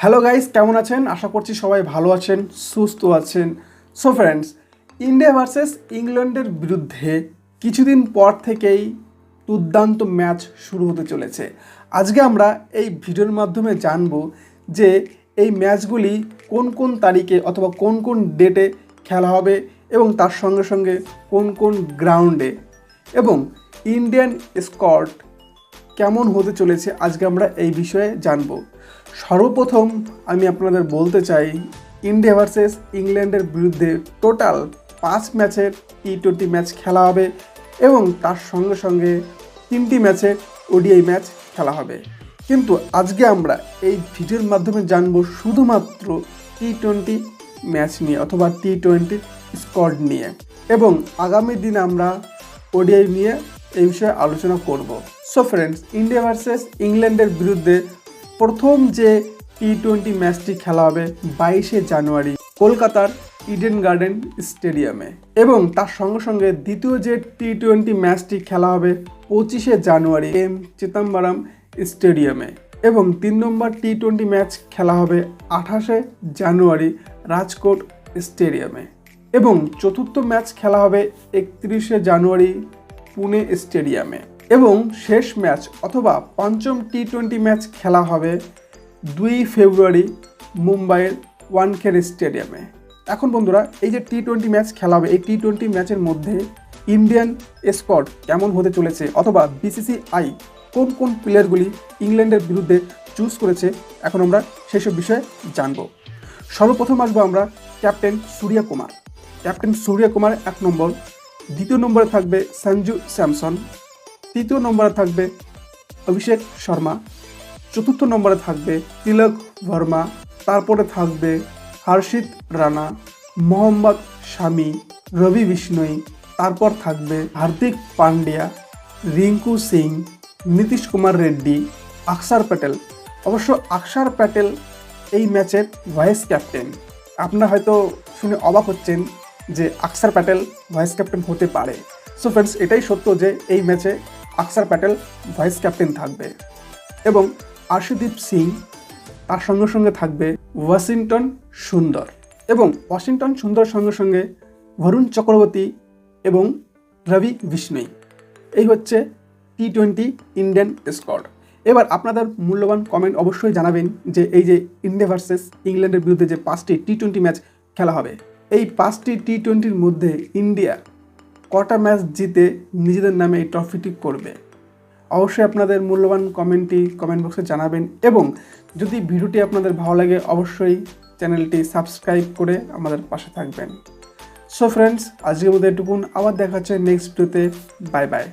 Hello guys কেমন আছেন? আশা করছি সবাই ভালো আছেন, সুস্থ আছেন। সো ফ্রেন্ডস ইন্ডিয়া ভার্সেস ইংল্যান্ডের বিরুদ্ধে কিছুদিন পর থেকেই দুর্দান্ত ম্যাচ শুরু হতে চলেছে। আজকে আমরা এই ভিডিওর মাধ্যমে জানব যে এই ম্যাচগুলি কোন কোন তারিখে অথবা কোন কোন ডেটে খেলা হবে এবং তার সঙ্গে সঙ্গে কোন কোন গ্রাউন্ডে এবং ইন্ডিয়ান স্কট কেমন হতে চলেছে আজকে আমরা এই বিষয়ে জানব। সর্বপ্রথম আমি আপনাদের বলতে চাই, ইন্ডিয়া ভার্সেস ইংল্যান্ডের বিরুদ্ধে টোটাল পাঁচ ম্যাচের টি টোয়েন্টি ম্যাচ খেলা হবে এবং তার সঙ্গে সঙ্গে তিনটি ম্যাচে ওডিআই ম্যাচ খেলা হবে। কিন্তু আজকে আমরা এই ভিডিওর মাধ্যমে জানব শুধুমাত্র টি টোয়েন্টি ম্যাচ নিয়ে অথবা টি টোয়েন্টি স্কোয়াড নিয়ে। এবং আগামী দিনে আমরা ওডিআই নিয়ে এই বিষয়ে আলোচনা করব। সো ফ্রেন্ডস ইন্ডিয়া ভার্সেস ইংল্যান্ডের বিরুদ্ধে প্রথম যে টি টোয়েন্টি ম্যাচটি খেলা হবে বাইশে জানুয়ারি কলকাতার ইডেন গার্ডেন স্টেডিয়ামে এবং তার সঙ্গে সঙ্গে দ্বিতীয় যে টি টোয়েন্টি ম্যাচটি খেলা হবে পঁচিশে জানুয়ারি এম চিদম্বরম স্টেডিয়ামে এবং তিন নম্বর টি টোয়েন্টি ম্যাচ খেলা হবে আঠাশে জানুয়ারি রাজকোট স্টেডিয়ামে এবং চতুর্থ ম্যাচ খেলা হবে একত্রিশে জানুয়ারি পুনে স্টেডিয়ামে। এবং শেষ ম্যাচ অথবা পঞ্চম টি টোয়েন্টি ম্যাচ খেলা হবে দুই ফেব্রুয়ারি মুম্বাইয়ের ওয়ানখের স্টেডিয়ামে। এখন বন্ধুরা, এই যে টি টোয়েন্টি ম্যাচ খেলা হবে, এই টি টোয়েন্টি ম্যাচের মধ্যে ইন্ডিয়ান স্কোয়াড কেমন হতে চলেছে অথবা বিসিসিআই কোন কোন প্লেয়ারগুলি ইংল্যান্ডের বিরুদ্ধে চুজ করেছে, এখন আমরা সেসব বিষয়ে জানব। সর্বপ্রথম আসব আমরা ক্যাপ্টেন সূর্য কুমার ক্যাপ্টেন সূর্য কুমার এক নম্বর দ্বিতীয় নম্বরে থাকবে সঞ্জু স্যামসন। তৃতীয় নম্বরে থাকবে অভিষেক শর্মা। চতুর্থ নম্বরে থাকবে তিলক ভার্মা তারপরে থাকবে হর্ষিত রানা, মোহাম্মদ শামি, রবি বিষ্ণই। তারপর থাকবে হার্দিক পান্ডিয়া, রিঙ্কু সিং, নীতিশ কুমার রেড্ডি, আকসার প্যাটেল। অবশ্য আকসার প্যাটেল এই ম্যাচের ভাইস ক্যাপ্টেন। আপনারা হয়তো শুনে অবাক হচ্ছেন যে আকসার প্যাটেল ভাইস ক্যাপ্টেন হতে পারে। সো ফ্রেন্ডস এটাই সত্য যে এই ম্যাচে আকসার প্যাটেল ভাইস ক্যাপ্টেন থাকবে। এবং আশুদীপ সিং তার সঙ্গে সঙ্গে থাকবে ওয়াশিংটন সুন্দর। এবং ওয়াশিংটন সুন্দর সঙ্গে সঙ্গে ভরুণ চক্রবর্তী এবং রবি বিষ্ণই এই হচ্ছে টি টোয়েন্টি ইন্ডিয়ান স্কোয়াড এবার আপনাদের মূল্যবান কমেন্ট অবশ্যই জানাবেন যে এই যে ইন্ডিয়া ভার্সেস ইংল্যান্ডের বিরুদ্ধে যে পাঁচটি টি টোয়েন্টি ম্যাচ খেলা হবে। এই পাঁচটি টি টোয়েন্টির মধ্যে ইন্ডিয়া কটা ম্যাচ জিতে নিজেদের নামে এই ট্রফিটি করবে? অবশ্যই আপনাদের মূল্যবান কমেন্টটি কমেন্ট বক্সে জানাবেন এবং যদি ভিডিওটি আপনাদের ভালো লাগে, অবশ্যই চ্যানেলটি সাবস্ক্রাইব করে আমাদের পাশে থাকবেন। সো ফ্রেন্ডস আজকের মধ্যে এটুকুন। আবার দেখা হচ্ছে নেক্সট ভিডিওতে। Bye bye